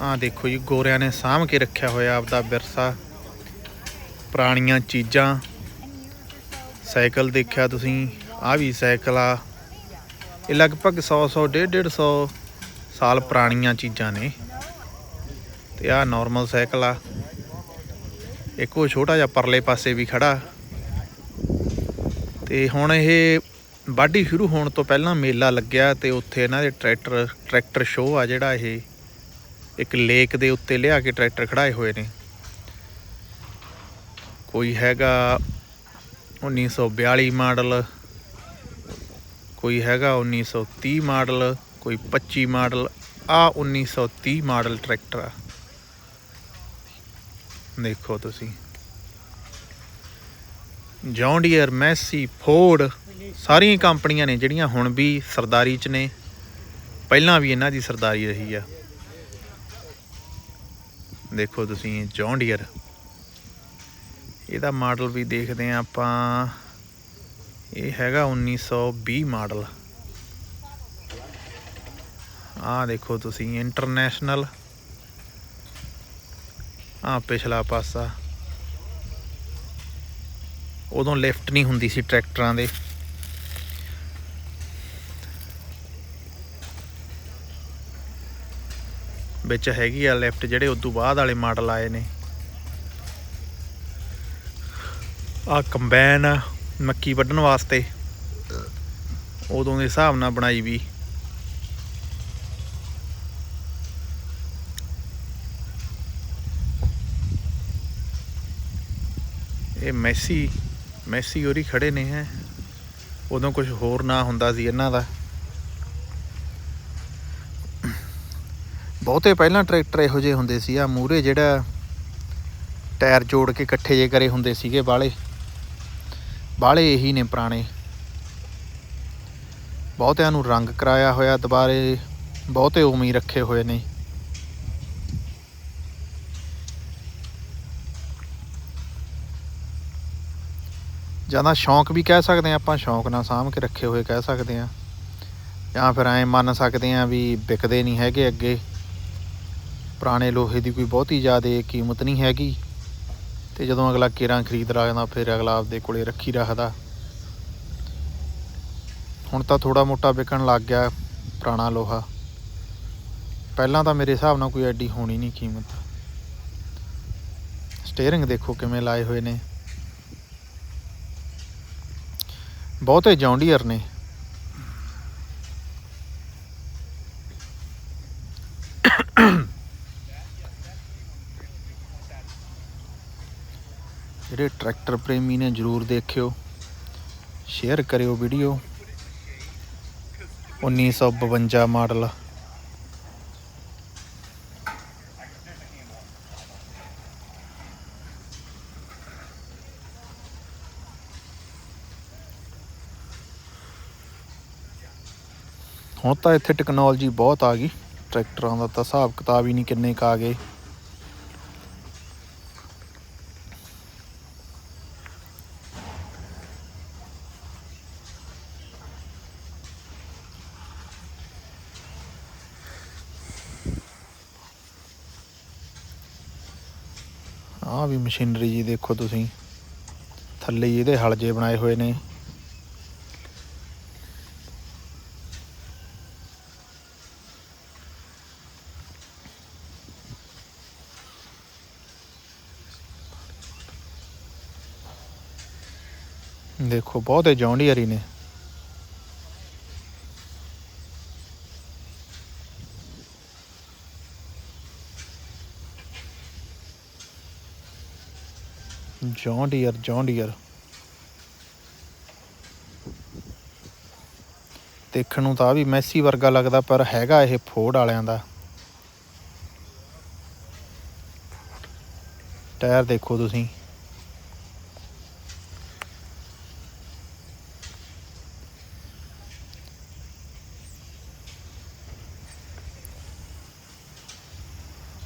ਆਹ ਦੇਖੋ ਜੀ, ਗੋਰਿਆਂ ਨੇ ਸਾਂਭ ਕੇ ਰੱਖਿਆ ਹੋਇਆ ਆਪਦਾ ਵਿਰਸਾ, ਪੁਰਾਣੀਆਂ ਚੀਜ਼ਾਂ। ਸਾਈਕਲ ਦੇਖਿਆ ਤੁਸੀਂ ਆਹ ਵੀ ਸਾਈਕਲ ਆ। ਇਹ ਲਗਭਗ 100 100 150 150 ਸਾਲ ਪੁਰਾਣੀਆਂ ਚੀਜ਼ਾਂ ਨੇ। ਤੇ ਆਹ ਨਾਰਮਲ ਸਾਈਕਲ ਆ। ਇੱਕ ਉਹ ਛੋਟਾ ਜਿਹਾ ਪਰਲੇ ਪਾਸੇ ਵੀ ਖੜਾ। ਤੇ ਹੁਣ ਇਹ ਵਾਢੀ ਸ਼ੁਰੂ ਹੋਣ ਤੋਂ ਪਹਿਲਾਂ ਮੇਲਾ ਲੱਗਿਆ ਤੇ ਉੱਥੇ ਇਹਨਾਂ ਦੇ ਟਰੈਕਟਰ ਟਰੈਕਟਰ ਸ਼ੋਅ ਆ ਜਿਹੜਾ ਇਹ। ਇੱਕ ਲੇਕ ਦੇ ਉੱਤੇ ਲਿਆ ਕੇ ਟਰੈਕਟਰ ਖੜਾਏ ਹੋਏ ਨੇ। ਕੋਈ ਹੈਗਾ 1942 ਮਾਡਲ, ਕੋਈ ਹੈਗਾ 1930 ਮਾਡਲ, ਕੋਈ 25 ਮਾਡਲ, ਆ 1930 ਮਾਡਲ ਟਰੈਕਟਰ ਆ। ਦੇਖੋ ਤੁਸੀਂ। ਜੌਨ ਮੈਸੀ ਫੋਰਡ ਸਾਰੀਆਂ ਕੰਪਨੀਆਂ ਨੇ ਜਿਹੜੀਆਂ ਹੁਣ ਵੀ ਸਰਦਾਰੀ ਚ ਨੇ। ਪਹਿਲਾਂ ਵੀ ਇਹਨਾਂ ਦੀ ਸਰਦਾਰੀ ਰਹੀ ਆ। ਦੇਖੋ ਤੁਸੀਂ ਜੌਨ ਇਹਦਾ ਮਾਡਲ ਵੀ ਦੇਖਦੇ ਆ ਆਪਾਂ। ਇਹ ਹੈਗਾ 1920 ਮਾਡਲ। ਆਹ ਦੇਖੋ ਤੁਸੀਂ ਇੰਟਰਨੈਸ਼ਨਲ ਆਹ ਪਿਛਲਾ ਪਾਸਾ। ਉਦੋਂ ਲਿਫਟ ਨਹੀਂ ਹੁੰਦੀ ਸੀ ਟਰੈਕਟਰਾਂ ਦੇ। ਵਿੱਚ ਹੈਗੀ ਆ ਲਿਫਟ ਜਿਹੜੇ ਉਦੋਂ ਬਾਅਦ ਵਾਲੇ ਮਾਡਲ ਆਏ ਨੇ। ਆ ਕੰਬਾਈਨ ਆ, ਮੱਕੀ ਵੱਢਣ ਵਾਸਤੇ। ਉਦੋਂ ਦੇ ਹਿਸਾਬ ਨਾਲ ਬਣਾਈ ਵੀ। ਇਹ ਮੈਸੀ ਮੈਸੀ ਹੋਰੀ ਖੜੇ ਨੇ ਹੈ। ਉਦੋਂ ਕੁਝ ਹੋਰ ਨਾ ਹੁੰਦਾ ਸੀ ਇਹਨਾਂ ਦਾ। ਬਹੁਤੇ ਪਹਿਲਾਂ ਟਰੈਕਟਰ ਇਹੋ ਜਿਹੇ ਹੁੰਦੇ ਸੀ ਆ ਮੂਰੇ ਜਿਹੜਾ ਟਾਇਰ ਜੋੜ ਕੇ ਇਕੱਠੇ ਜੇ ਕਰੇ ਹੁੰਦੇ ਸੀਗੇ ਬਾਲੇ ਬਾਲੇ ਇਹੀ ਨੇ ਪੁਰਾਣੇ। ਬਹੁਤਿਆਂ ਨੂੰ ਰੰਗ ਕਰਾਇਆ ਹੋਇਆ, ਦੁਬਾਰੇ ਬਹੁਤੇ ਉਮੀ ਰੱਖੇ ਹੋਏ ਨੇ। ਜ਼ਿਆਦਾ ਸ਼ੌਂਕ ਵੀ ਕਹਿ ਸਕਦੇ ਆ ਆਪਾਂ ਸ਼ੌਂਕ ਨਾਲ ਸਾਂਭ ਕੇ ਰੱਖੇ ਹੋਏ ਕਹਿ ਸਕਦੇ ਆ ਜਾਂ ਫਿਰ ਐਂ ਮੰਨ ਸਕਦੇ ਆ ਵੀ ਵਿਕਦੇ ਨਹੀਂ ਹੈਗੇ ਅੱਗੇ। ਪੁਰਾਣੇ ਲੋਹੇ ਦੀ ਕੋਈ ਬਹੁਤੀ ਜ਼ਿਆਦਾ ਕੀਮਤ ਨਹੀਂ ਹੈਗੀ। ਤੇ ਜਦੋਂ ਅਗਲਾ ਕੇਰਾਂ ਖਰੀਦ ਰੱਖਦਾ ਫਿਰ ਅਗਲਾ ਆਪਦੇ ਕੋਲੇ ਰੱਖੀ ਰੱਖਦਾ। ਹੁਣ ਤਾਂ ਥੋੜਾ ਮੋਟਾ ਵਿਕਣ ਲੱਗ ਗਿਆ ਪੁਰਾਣਾ ਲੋਹਾ। ਪਹਿਲਾਂ ਤਾਂ ਮੇਰੇ ਹਿਸਾਬ ਨਾਲ ਕੋਈ ਐਡੀ ਹੋਣੀ ਨਹੀਂ ਕੀਮਤ। ਸਟੀਅਰਿੰਗ ਦੇਖੋ ਕਿਵੇਂ ਲਾਏ ਹੋਏ ਨੇ। ਬਹੁਤੇ ਜੌਂਡੀਅਰ ਨੇ। ਜਿਹੜੇ ਟਰੈਕਟਰ ਪ੍ਰੇਮੀ ਨੇ ਜਰੂਰ ਦੇਖਿਓ ਸ਼ੇਅਰ ਕਰਿਓ ਵੀਡੀਓ 1952 ਮਾਡਲ। ਹੁਣ ਤਾਂ ਇੱਥੇ ਟੈਕਨੋਲੋਜੀ ਬਹੁਤ ਆ ਗਈ। ਟਰੈਕਟਰਾਂ ਦਾ ਤਾਂ ਹਿਸਾਬ ਕਿਤਾਬ ਹੀ ਨਹੀਂ ਕਿੰਨੇ ਕ ਆ ਗਏ। ਆਹ ਵੀ ਮਸ਼ੀਨਰੀ ਜੀ ਦੇਖੋ ਤੁਸੀਂ। ਥੱਲੇ ਹੀ ਇਹਦੇ ਹਲ ਬਣਾਏ ਹੋਏ ਨੇ। ਦੇਖੋ, ਬਹੁਤੇ ਨੇ। ਹੀ ਡੀਅਰ ਜੌਂਡੀਅਰ ਜੌਂਡੀਅਰ ਦੇਖਣ ਨੂੰ ਤਾਂ ਵੀ ਮੈਸੀ ਵਰਗਾ ਲੱਗਦਾ, ਪਰ ਹੈਗਾ ਇਹ ਫੋਰਡ ਵਾਲਿਆਂ ਦਾ। ਟਾਇਰ ਦੇਖੋ ਤੁਸੀਂ।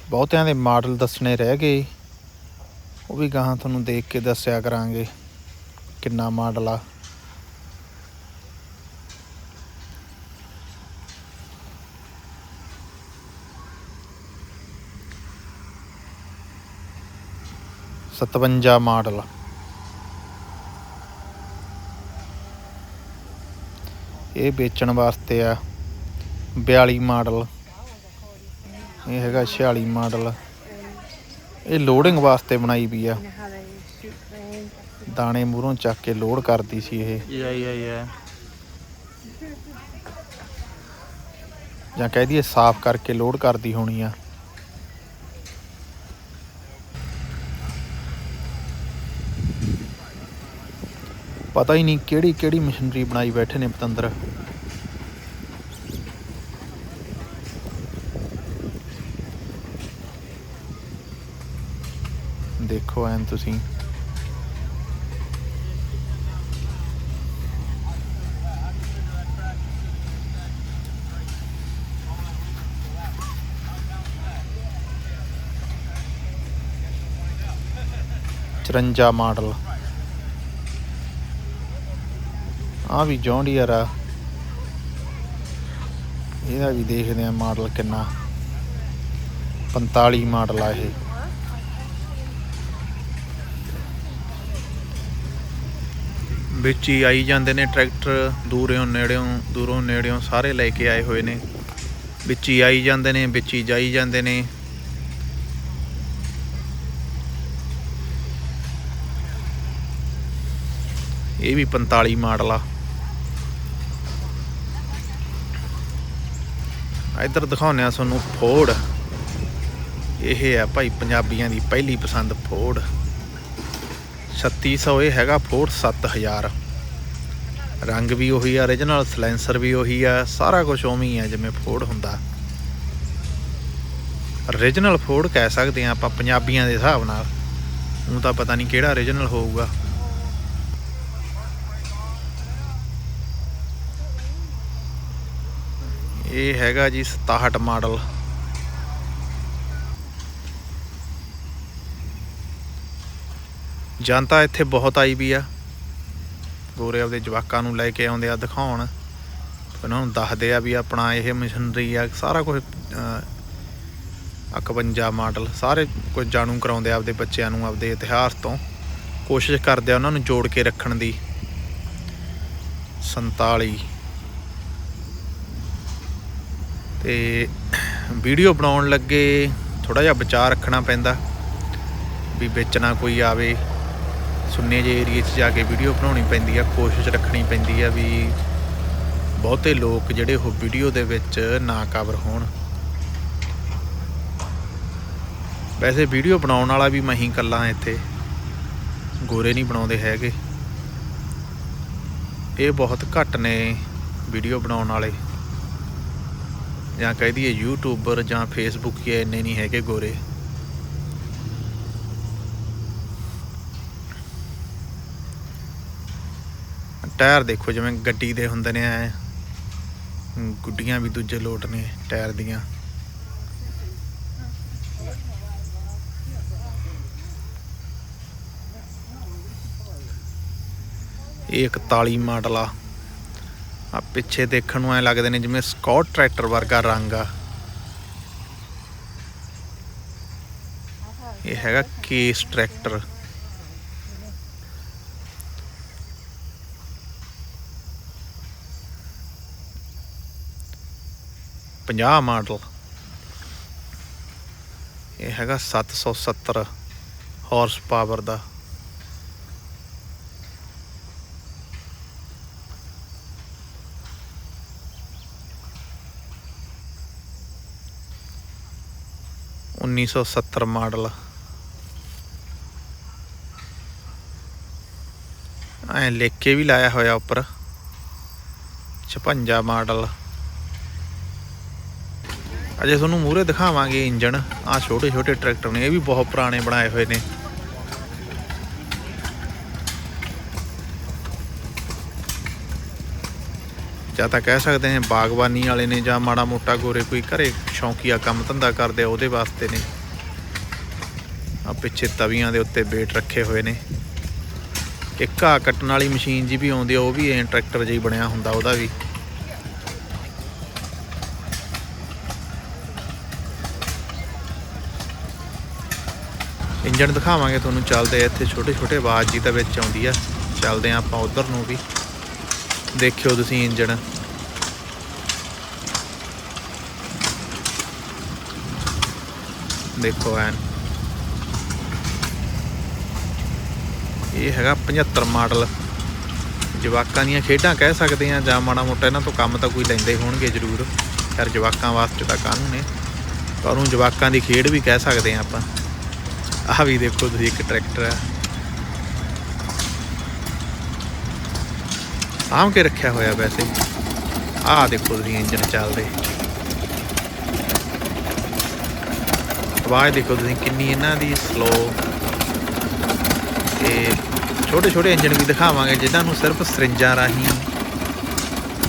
ਬਹੁਤਿਆਂ ਦੇ ਮਾਡਲ ਦੱਸਣੇ ਰਹਿ ਗਏ। ਉਹ ਵੀ ਗਾਹਾਂ ਤੁਹਾਨੂੰ ਦੇਖ ਕੇ ਦੱਸਿਆ ਕਰਾਂਗੇ ਕਿੰਨਾ ਮਾਡਲ ਆ। ਸਤਵੰਜਾ ਮਾਡਲ। ਇਹ ਵੇਚਣ ਵਾਸਤੇ ਆ 42 ਮਾਡਲ। ਇਹ ਹੈਗਾ 46 ਮਾਡਲ। ਇਹ ਲੋਡਿੰਗ ਵਾਸਤੇ ਬਣਾਈ ਵੀ ਆ? ਦਾਣੇ ਮੂਹਰੋਂ ਚੱਕ ਕੇ ਲੋਡ ਕਰਦੀ ਸੀ ਇਹ. ਜਾਂ ਕਹਿ ਦਈਏ ਸਾਫ਼ ਕਰਕੇ ਲੋਡ ਕਰਦੀ ਹੋਣੀ ਆ ਪਤਾ ਹੀ ਨਹੀਂ ਕਿਹੜੀ ਕਿਹੜੀ ਮਸ਼ੀਨਰੀ ਬਣਾਈ ਬੈਠੇ ਨੇ ਪਤੰਦਰ ਦੇਖੋ ਐਨ ਤੁਸੀਂ ਚਰੰਜਾ ਮਾਡਲ ਆ ਵੀ ਜੌਂਡੀਅਰ ਆ ਇਹਦਾ ਵੀ ਦੇਖਦੇ ਆ ਮਾਡਲ ਕਿੰਨਾ 45 ਮਾਡਲ ਆ ਇਹ ਵਿੱਚ ਹੀ ਆਈ ਜਾਂਦੇ ਨੇ ਟਰੈਕਟਰ ਦੂਰੋਂ ਨੇੜਿਓਂ ਦੂਰੋਂ, ਨੇੜਿਓਂ ਸਾਰੇ ਲੈ ਕੇ ਆਏ ਹੋਏ ਨੇ। ਵਿੱਚ ਹੀ ਆਈ ਜਾਂਦੇ ਨੇ, ਵਿੱਚ ਹੀ ਜਾਈ ਜਾਂਦੇ ਨੇ। ਇਹ ਵੀ 45 ਮਾਡਲ ਆ। ਇੱਧਰ ਦਿਖਾਉਂਦੇ ਆ ਤੁਹਾਨੂੰ ਫੋਰਡ ਇਹ ਆ ਭਾਈ ਪੰਜਾਬੀਆਂ ਦੀ ਪਹਿਲੀ ਪਸੰਦ ਫੋਰਡ 3600 ਇਹ ਹੈਗਾ, ਫੋਰਡ 7000 ਰੰਗ ਵੀ ਉਹੀ ਆ origignal ਸਲੈਂਸਰ ਵੀ ਉਹੀ ਆ, ਸਾਰਾ ਕੁਝ ਉਵੇਂ ਹੀ ਆ, ਜਿਵੇਂ ਫੋਰਡ ਹੁੰਦਾ। Origignal ਫੋਰਡ ਕਹਿ ਸਕਦੇ ਆ ਆਪਾਂ, ਪੰਜਾਬੀਆਂ ਦੇ ਹਿਸਾਬ ਨਾਲ। ਉਹ ਤਾਂ ਪਤਾ ਨਹੀਂ ਕਿਹੜਾ origignal ਹੋਊਗਾ। ਇਹ ਹੈਗਾ ਜੀ 67 ਮਾਡਲ। ਜਨਤਾ ਇੱਥੇ ਬਹੁਤ ਆਈ ਵੀ ਆ। ਗੋਰੇ ਆਪਦੇ ਜਵਾਕਾਂ ਨੂੰ ਲੈ ਕੇ ਆਉਂਦੇ ਆ ਦਿਖਾਉਣ। ਉਹਨਾਂ ਨੂੰ ਦੱਸਦੇ ਆ ਵੀ ਆਪਣਾ ਇਹ ਮਸ਼ੀਨਰੀ ਆ, ਸਾਰਾ ਕੁਝ 51 ਮਾਡਲ, ਸਾਰੇ ਕੁਝ ਜਾਣੂ ਕਰਾਉਂਦੇ ਆ ਆਪਦੇ ਬੱਚਿਆਂ ਨੂੰ ਆਪਦੇ ਇਤਿਹਾਸ ਤੋਂ। ਕੋਸ਼ਿਸ਼ ਕਰਦੇ ਆ ਉਹਨਾਂ ਨੂੰ ਜੋੜ ਕੇ ਰੱਖਣ ਦੀ। 47 ਤੇ ਵੀਡੀਓ ਬਣਾਉਣ ਲੱਗੇ ਥੋੜਾ ਜਿਹਾ ਬਚਾਅ ਰੱਖਣਾ ਪੈਂਦਾ। ਵੀ ਵੇਚਣਾ ਕੋਈ ਆਵੇ। ਸੁੰਨੇ ਜਿਹੇ ਏਰੀਏ 'ਚ ਜਾ ਕੇ ਵੀਡੀਓ ਬਣਾਉਣੀ ਪੈਂਦੀ ਆ, ਕੋਸ਼ਿਸ਼ ਰੱਖਣੀ ਪੈਂਦੀ ਆ ਵੀ ਬਹੁਤੇ ਲੋਕ ਜਿਹੜੇ ਉਹ ਵੀਡੀਓ ਦੇ ਵਿੱਚ ਨਾ ਕਵਰ ਹੋਣ। ਵੈਸੇ ਵੀਡੀਓ ਬਣਾਉਣ ਵਾਲਾ ਵੀ ਮੈਂ ਹੀ ਇਕੱਲਾ ਇੱਥੇ। ਗੋਰੇ ਨਹੀਂ ਬਣਾਉਂਦੇ ਹੈਗੇ। ਇਹ ਬਹੁਤ ਘੱਟ ਨੇ ਵੀਡੀਓ ਬਣਾਉਣ ਵਾਲੇ। ਜਾਂ ਕਹਿ ਦਈਏ ਯੂਟਿਊਬਰ ਜਾਂ ਫੇਸਬੁੱਕ ਹੀ ਇੰਨੇ ਨਹੀਂ ਹੈਗੇ ਗੋਰੇ। ਟਾਇਰ ਦੇਖੋ ਜਿਵੇਂ ਗੱਡੀ ਦੇ ਹੁੰਦੇ ਨੇ ਐ। ਗੁੱਡੀਆਂ ਵੀ ਦੂਜੇ ਲੋਟ ਨੇ ਟਾਇਰ ਦੀਆਂ। ਇਹ 41 ਮਾਡਲ ਆ। ਆ ਪਿੱਛੇ ਦੇਖਣ ਨੂੰ ਐ ਲੱਗਦੇ ਨੇ ਜਿਵੇਂ ਸਕਾਟ ਟਰੈਕਟਰ ਵਰਗਾ ਰੰਗ ਆ। ਇਹ ਹੈਗਾ ਕੇਸ ਟਰੈਕਟਰ। ਪੰਜਾਹ ਮਾਡਲ। ਇਹ ਹੈਗਾ 770 ਹਾਰਸ ਪਾਵਰ ਦਾ। ਉੱਨੀ ਸੌ ਸੱਤਰ ਮਾਡਲ। ਐ ਲਿਖ ਕੇ ਵੀ ਲਾਇਆ ਹੋਇਆ ਉੱਪਰ। 56 ਮਾਡਲ। ਅਜੇ ਤੁਹਾਨੂੰ ਮੂਰੇ ਦਿਖਾਵਾਂਗੇ ਇੰਜਣ। ਆ ਛੋਟੇ ਛੋਟੇ ਟਰੈਕਟਰ ਨੇ, ਇਹ ਵੀ ਬਹੁਤ ਪੁਰਾਣੇ ਬਣਾਏ ਹੋਏ ਨੇ। ਜਾਂ ਤਾਂ ਕਹਿ ਸਕਦੇ ਹਾਂ ਬਾਗਬਾਨੀ ਵਾਲੇ ਨੇ ਜਾਂ ਮਾੜਾ ਮੋਟਾ ਗੋਰੇ ਕੋਈ ਘਰੇ ਸ਼ੌਂਕੀਆ ਕੰਮ ਧੰਦਾ ਕਰਦੇ ਆ, ਉਹਦੇ ਵਾਸਤੇ ਨੇ। ਆ ਪਿੱਛੇ ਤਵੀਆਂ ਦੇ ਉੱਤੇ ਬੇਟ ਰੱਖੇ ਹੋਏ ਨੇ। ਇੱਕ ਘਾਹ ਕੱਟਣ ਵਾਲੀ ਮਸ਼ੀਨ ਜੀ ਵੀ ਆਉਂਦੀ ਆ, ਉਹ ਵੀ ਐ ਟਰੈਕਟਰ ਜਿਹੀ ਬਣਿਆ ਹੁੰਦਾ, ਉਹਦਾ ਵੀ। ਇੰਜਣ ਦਿਖਾਵਾਂਗੇ ਤੁਹਾਨੂੰ, ਚੱਲਦੇ ਆ ਇੱਥੇ ਛੋਟੇ ਛੋਟੇ ਆਵਾਜ਼ ਜੀ ਤਾਂ ਵਿੱਚ ਆਉਂਦੀ ਆ। ਚੱਲਦੇ ਆ ਆਪਾਂ ਉਧਰ ਨੂੰ ਵੀ। ਦੇਖਿਓ ਤੁਸੀਂ ਇੰਜਣ। ਦੇਖੋ ਐਨ। ਇਹ ਹੈਗਾ 75 ਮਾਡਲ। ਜਵਾਕਾਂ ਦੀਆਂ ਖੇਡਾਂ ਕਹਿ ਸਕਦੇ ਆ, ਜਾਂ ਮਾੜਾ ਮੋਟਾ ਇਹਨਾਂ ਤੋਂ ਕੰਮ ਤਾਂ ਕੋਈ ਲੈਂਦੇ ਹੋਣਗੇ ਜ਼ਰੂਰ। ਯਾਰ ਜਵਾਕਾਂ ਵਾਸਤੇ ਤਾਂ ਕਾਨੂੰਨ ਨੇ। ਪਰ ਉਹ ਜਵਾਕਾਂ ਦੀ ਖੇਡ ਵੀ ਕਹਿ ਸਕਦੇ ਆ ਆਪਾਂ। ਆਹ ਵੀ ਦੇਖੋ ਤੁਸੀਂ, ਇੱਕ ਟਰੈਕਟਰ ਹੈ। ਆਮ ਕੇ ਰੱਖਿਆ ਹੋਇਆ ਵੈਸੇ। ਆਹ ਦੇਖੋ ਤੁਸੀਂ ਇੰਜਨ ਚੱਲਦੇ ਆਵਾਜ਼ ਦੇਖੋ ਤੁਸੀਂ ਕਿੰਨੀ ਇਹਨਾਂ ਦੀ ਸਲੋ ਤੇ ਛੋਟੇ ਛੋਟੇ ਇੰਜਨ ਵੀ ਦਿਖਾਵਾਂਗੇ, ਜਿਨ੍ਹਾਂ ਨੂੰ ਸਿਰਫ ਸਰਿੰਜਾਂ ਰਾਹੀਂ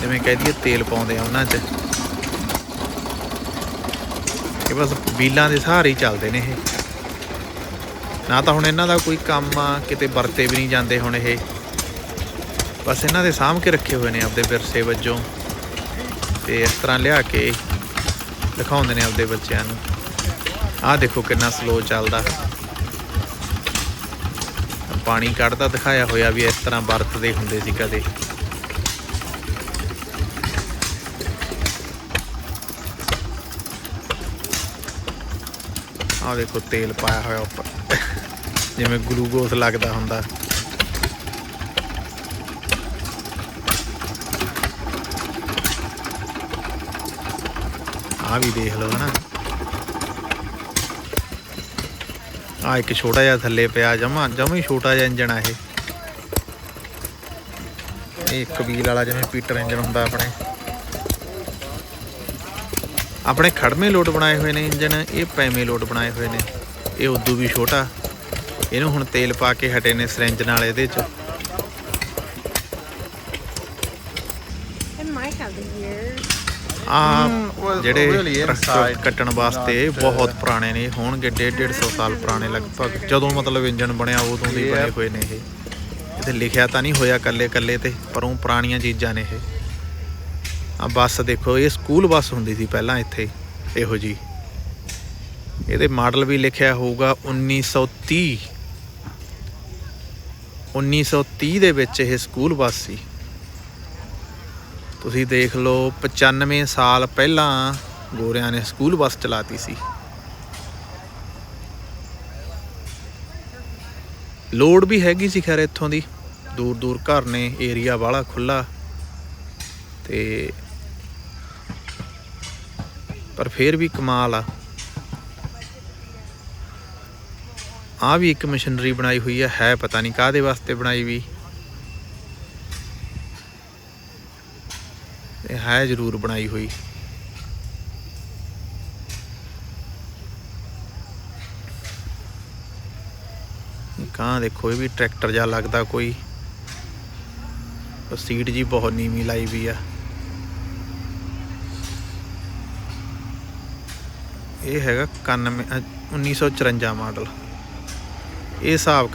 ਜਿਵੇਂ ਕਹਿ ਦਈਏ ਤੇਲ ਪਾਉਂਦੇ ਆ ਉਹਨਾਂ 'ਚ। ਇਹ ਬਸ ਬੀਲਾਂ ਦੇ ਸਹਾਰੇ ਹੀ ਚੱਲਦੇ ਨੇ ਇਹ। ਨਾ ਤਾਂ ਹੁਣ ਇਹਨਾਂ ਦਾ ਕੋਈ ਕੰਮ ਆ, ਕਿਤੇ ਵਰਤੇ ਵੀ ਨਹੀਂ ਜਾਂਦੇ ਹੁਣ ਇਹ। ਬਸ ਇਹਨਾਂ ਦੇ ਸਾਂਭ ਕੇ ਰੱਖੇ ਹੋਏ ਨੇ ਆਪਦੇ ਵਿਰਸੇ ਵਜੋਂ। ਤੇ ਇਸ ਤਰ੍ਹਾਂ ਲਿਆ ਕੇ ਦਿਖਾਉਂਦੇ ਨੇ ਆਪਦੇ ਬੱਚਿਆਂ ਨੂੰ। ਆਹ ਦੇਖੋ ਕਿੰਨਾ ਸਲੋ ਚੱਲਦਾ। ਪਾਣੀ ਕੱਢਦਾ ਦਿਖਾਇਆ ਹੋਇਆ ਵੀ ਇਸ ਤਰ੍ਹਾਂ ਵਰਤਦੇ ਹੁੰਦੇ ਸੀ ਕਦੇ। ਆਹ ਦੇਖੋ ਤੇਲ ਪਾਇਆ ਹੋਇਆ ਉੱਪਰ। ਜਿਵੇਂ ਗਲੂਕੋਸ ਲੱਗਦਾ ਹੁੰਦਾ। ਆਹ ਵੀ ਦੇਖ ਲਓ ਹਨਾ। ਆ ਇੱਕ ਛੋਟਾ ਜਿਹਾ ਥੱਲੇ ਪਿਆ, ਜਮਾ ਜਮਾ ਹੀ ਛੋਟਾ ਜਿਹਾ ਇੰਜਣ ਆ ਇਹ। ਇਹ ਕਬੀਲ ਵਾਲਾ ਜਿਵੇਂ ਪੀਟਰ ਇੰਜਣ ਹੁੰਦਾ ਆਪਣੇ। ਆਪਣੇ ਖੜਮੇ ਲੋਟ ਬਣਾਏ ਹੋਏ ਨੇ ਇੰਜਣ, ਇਹ ਪੈਵੇਂ ਲੋਟ ਬਣਾਏ ਹੋਏ ਨੇ। ਇਹ ਉਦੋਂ ਵੀ ਛੋਟਾ। ਇਹਨੂੰ ਹੁਣ ਤੇਲ ਪਾ ਕੇ ਹਟੇ ਨੇ ਸਿਰੰਜ ਨਾਲ ਇਹਦੇ ਚ. ਆ ਜਿਹੜੇ ਕੱਟਣ ਵਾਸਤੇ ਬਹੁਤ ਪੁਰਾਣੇ ਨੇ। ਹੋਣਗੇ 1.5 150 ਸਾਲ ਪੁਰਾਣੇ ਲਗਭਗ। ਜਦੋਂ ਮਤਲਬ ਇੰਜਨ ਬਣਿਆ ਉਦੋਂ ਦੇ ਬਣੇ. ਹੋਏ ਨੇ ਇਹ। ਇਹਦੇ ਲਿਖਿਆ ਤਾਂ ਨਹੀਂ ਹੋਇਆ ਕੱਲੇ ਕੱਲੇ ਤੇ ਪਰ ਉਹ ਪੁਰਾਣੀਆਂ ਚੀਜ਼ਾਂ ਨੇ ਇਹ। ਆ ਬੱਸ ਦੇਖੋ ਇਹ ਸਕੂਲ ਬੱਸ ਹੁੰਦੀ ਸੀ ਪਹਿਲਾਂ ਇੱਥੇ ਇਹੋ ਜੀ ਇਹਦੇ ਮਾਡਲ ਵੀ ਲਿਖਿਆ ਹੋਊਗਾ 1930 1930 ਦੇ ਵਿੱਚ ਇਹ ਸਕੂਲ ਬੱਸ ਸੀ। ਤੁਸੀਂ ਦੇਖ ਲਓ 95 ਸਾਲ ਪਹਿਲਾਂ ਗੋਰਿਆਂ ਨੇ ਸਕੂਲ ਬੱਸ ਚਲਾਤੀ ਸੀ। ਲੋਡ ਵੀ ਹੈਗੀ ਸੀ ਖੈਰ ਇੱਥੋਂ ਦੀ। ਦੂਰ ਦੂਰ ਘਰ ਨੇ, ਏਰੀਆ ਵਾਲਾ ਖੁੱਲਾ ਤੇ ਪਰ ਫੇਰ ਵੀ ਕਮਾਲ ਆ। ਆ ਵੀ ਇੱਕ ਮਸ਼ੀਨਰੀ ਬਣਾਈ ਹੋਈ ਹੈ ਹੈ ਪਤਾ ਨਹੀਂ ਕਾਹਦੇ ਵਾਸਤੇ ਬਣਾਈ ਵੀ। ਇਹ ਹੈ ਜ਼ਰੂਰ ਬਣਾਈ ਹੋਈ। ਕਾਂ ਦੇਖੋ ਇਹ ਵੀ ਟਰੈਕਟਰ ਜਿਹਾ ਲੱਗਦਾ ਕੋਈ। ਸੀਟ ਜੀ ਬਹੁਤ ਨੀਵੀਂ ਲਾਈ ਵੀ ਆ। ਇਹ ਹੈਗਾ 91 ਅ, 1954 ਮਾਡਲ। ਇਹ ਹਿਸਾਬ